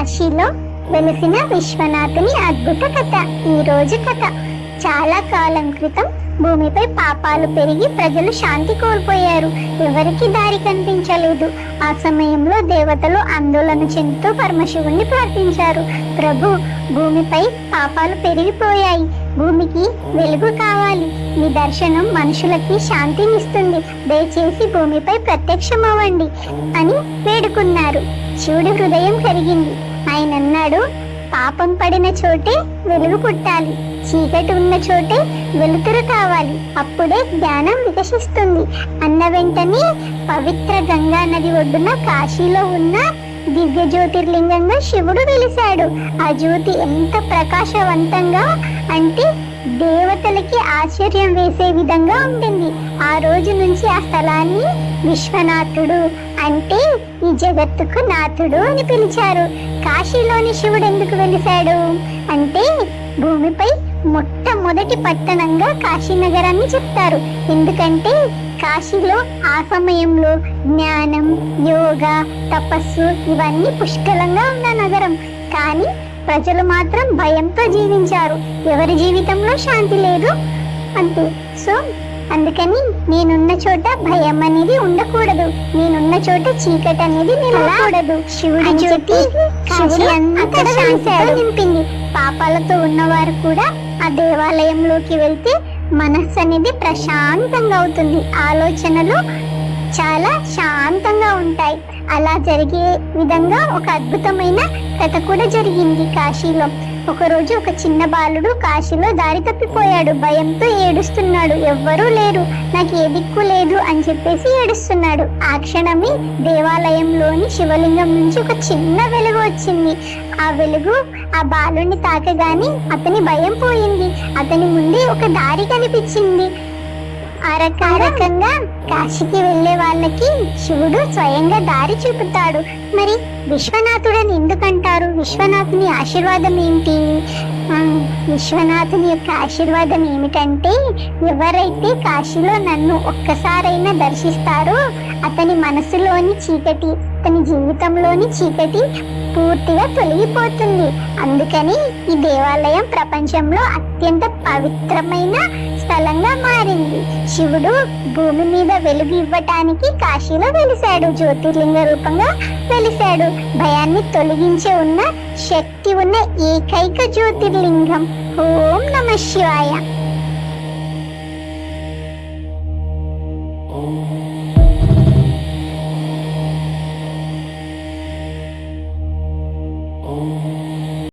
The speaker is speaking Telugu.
కాశీలో వెలిసిన విశ్వనాథుని అద్భుత కథ. ఈ రోజు కథ. చాలా కాలం క్రితం భూమిపై పాపాలు పెరిగి ప్రజలు శాంతి కోల్పోయారు. ఎవరికి దారి కనిపించలేదు. ఆ సమయంలో దేవతలు ఆందోళన చెందుతూ పరమశివుణ్ణి ప్రార్థించారు. ప్రభు భూమిపై పాపాలు పెరిగిపోయాయి. భూమికి వెలుగు కావాలి. మీ దర్శనం మనుషులకి శాంతినిస్తుంది. దయచేసి భూమిపై ప్రత్యక్షమవ్వండి అని వేడుకున్నారు. శివుడి హృదయం కరిగింది. ఆయన అన్నాడు పాపం పడిన చోటే వెలుగు పుట్టాలి. చీకటి ఉన్న చోటే వెలుతురు కావాలి. అప్పుడే జ్ఞానం వికసిస్తుంది. అన్న వెంటనే పవిత్ర గంగా నది ఒడ్డున కాశీలో ఉన్న దివ్య జ్యోతిర్లింగంగా శివుడు వెలిశాడు. ఆ జ్యోతి ఎంత ప్రకాశవంతంగా అంటే దేవతలకి ఆశ్చర్యం వేసే విధంగా ఉంటుంది. ఆ రోజు నుంచి ఆ స్థలాన్ని విశ్వనాథుడు అంటే ఈ జగత్తుకు నాథుడు అని పిలిచారు. కాశీలోని శివుడు ఎందుకు వెలిశాడు? అంటే భూమిపై మొట్టమొదటి పట్టణంగా కాశీ నగరాన్ని చెప్తారు. ఎందుకంటే కాశీలో ఆ సమయంలో జ్ఞానం యోగా తపస్సు ఇవన్నీ పుష్కలంగా ఉన్న నగరం. కానీ ప్రజలు మాత్రం భయంతో జీవించారు. ఎవరి జీవితంలో శాంతి లేదు? అంతే. సో అందుకని నేనున్న చోట భయం అనేది ఉండకూడదు. నేనున్న చోట చీకటి అనేది నిలకూడదు శివుడి జ్యోతి అంతా నింపింది. పాపాలతో ఉన్నవారు కూడా ఆ దేవాలయంలోకి వెళ్తే మనస్సు అనేది ప్రశాంతంగా అవుతుంది. ఆలోచనలు చాలా శాంతంగా ఉంటాయి. అలా జరిగే విధంగా ఒక అద్భుతమైన కథ కూడా జరిగింది కాశీలో. ఒకరోజు ఒక చిన్న బాలుడు కాశీలో దారి తప్పిపోయాడు. భయంతో ఏడుస్తున్నాడు. ఎవ్వరూ లేరు. నాకు ఏ దిక్కు లేదు అని చెప్పేసి ఏడుస్తున్నాడు. ఆ క్షణమే దేవాలయంలోని శివలింగం నుంచి ఒక చిన్న వెలుగు వచ్చింది. ఆ వెలుగు ఆ బాలుని తాకగానే అతని భయం పోయింది. అతని ముందే ఒక దారి కనిపించింది. ఆ రక- ఆ రకంగా కాశీకి వెళ్ళే వాళ్ళకి శివుడు స్వయంగా దారి చూపుతాడు. మరి విశ్వనాథుడని ఎందుకంటారు? విశ్వనాథుని ఆశీర్వాదం ఏంటి? విశ్వనాథుని యొక్క ఆశీర్వాదం ఏమిటంటే ఎవరైతే కాశీలో నన్ను ఒక్కసారైనా దర్శిస్తారో అతని మనసులోని చీకటి అతని జీవితంలోని చీకటి పూర్తిగా తొలగిపోతుంది. అందుకని ఈ దేవాలయం ప్రపంచంలో అత్యంత పవిత్రమైన బలంగా మారింది. శివుడు భూమి మీద వెలుగు ఇవ్వటానికి కాశీలో వెలిశాడు. జ్యోతిర్లింగ రూపంగా వెలిశాడు. భయాన్ని తొలగించే ఉన్న శక్తి ఉన్న ఏకైక జ్యోతిర్లింగం. ఓం నమ శివాయ.